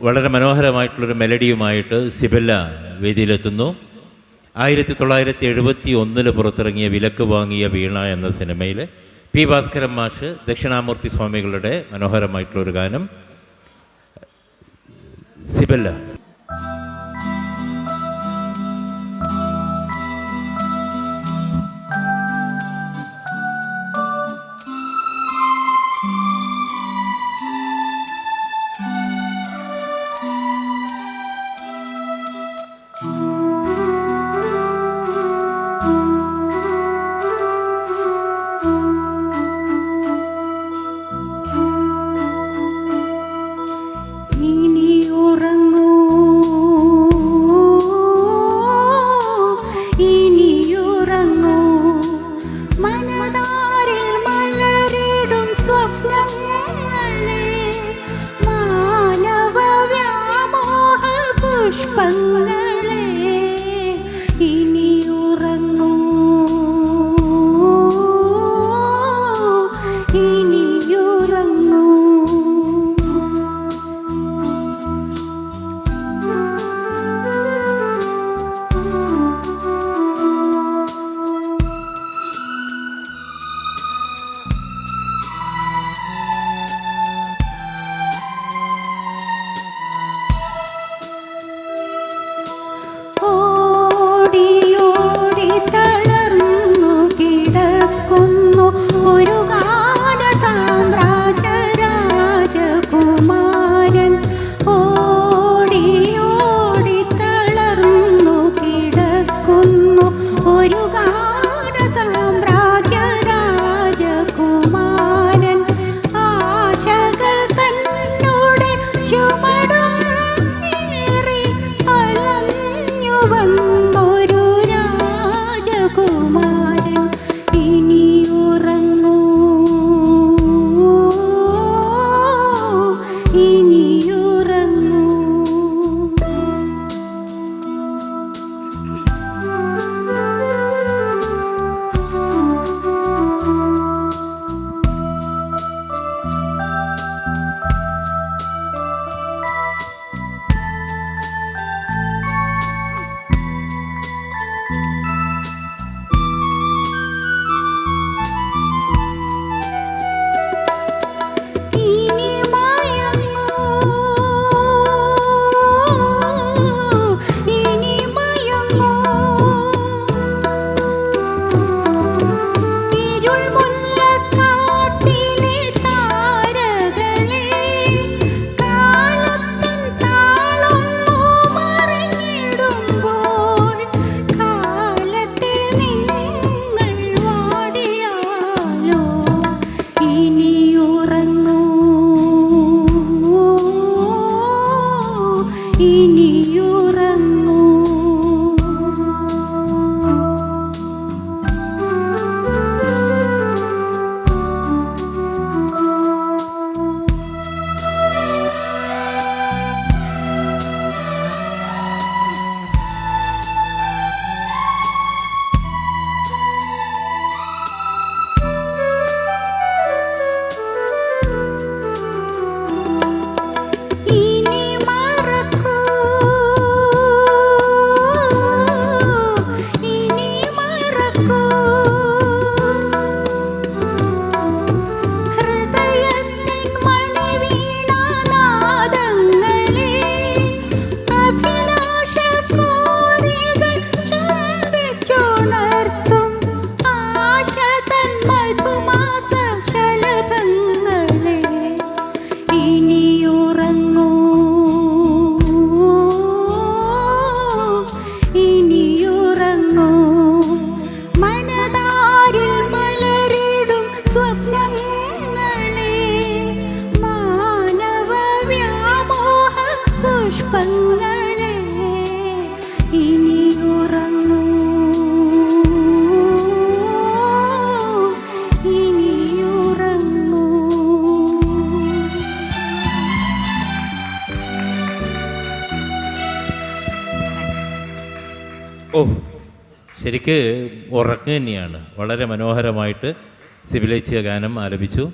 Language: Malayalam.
വളരെ മനോഹരമായിട്ടുള്ളൊരു മെലഡിയുമായിട്ട് സിബെല്ല വേദിയിലെത്തുന്നു. ആയിരത്തി തൊള്ളായിരത്തി എഴുപത്തി ഒന്നിൽ പുറത്തിറങ്ങിയ വിലക്ക് വാങ്ങിയ വീണ എന്ന സിനിമയിൽ പി ഭാസ്കരൻ മാഷ് ദക്ഷിണാമൂർത്തി സ്വാമികളുടെ മനോഹരമായിട്ടുള്ളൊരു ഗാനം. സിബെല്ല. ഓ ശരിക്ക് ഉറക്കം തന്നെയാണ് വളരെ മനോഹരമായിട്ട് സിബിലേച്ചിയ ഗാനം ആലപിച്ചു.